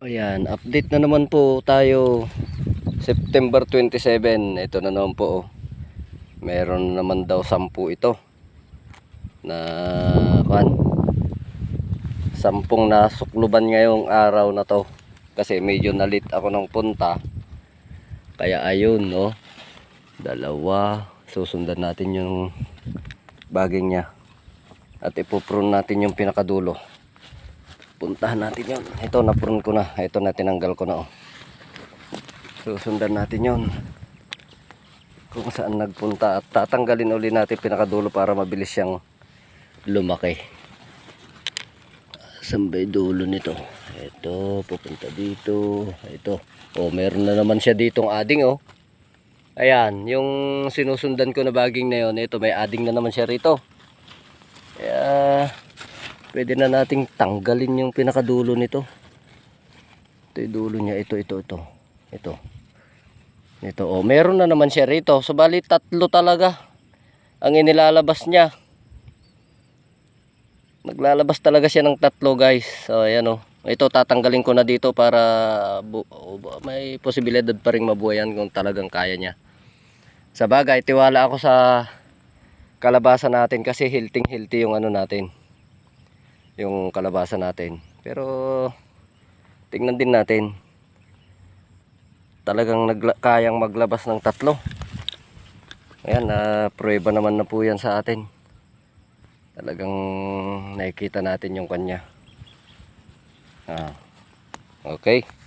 Ayan, update na naman po tayo September 27. Ito na naman po. oh. Meron naman daw 10 ito. Na kan. Sampung nasukluban ngayong araw na to. Kasi medyo nalit ako ng punta. Kaya ayun, no. Dalawa. Susundan natin yung baging niya. At ipuprune natin yung pinakadulo puntahan natin yon ito napurun ko na. Ito na tinanggal ko na oh. susundan natin yon kung saan nagpunta. At tatanggalin uli natin pinakadulo para mabilis siyang lumaki. Saan dulo nito? Ito pupunta dito. Ito. Oh meron na naman siya ditong ading oh. Ayan yung sinusundan ko na baging na yon ito may ading na naman siya rito. Kaya pwede na nating tanggalin yung pinakadulo nito. Ito yung dulo niya. Ito ito ito. Ito. Ito. Oh meron na naman siya rito. So bali tatlo talaga ang inilalabas niya. Naglalabas talaga siya ng tatlo guys. So ayan oh. Ito tatanggalin ko na dito para may posibilidad pa rin mabuhayan kung talagang kaya niya. Sa bagay tiwala ako sa kalabasa natin kasi hilting hilti yung ano natin yung kalabasa natin. Pero tingnan din natin. Talagang nagla- kayang maglabas ng tatlo. Ayan, na prueba naman na po yan sa atin. Talagang nakikita natin yung kanya. Ah. Okay.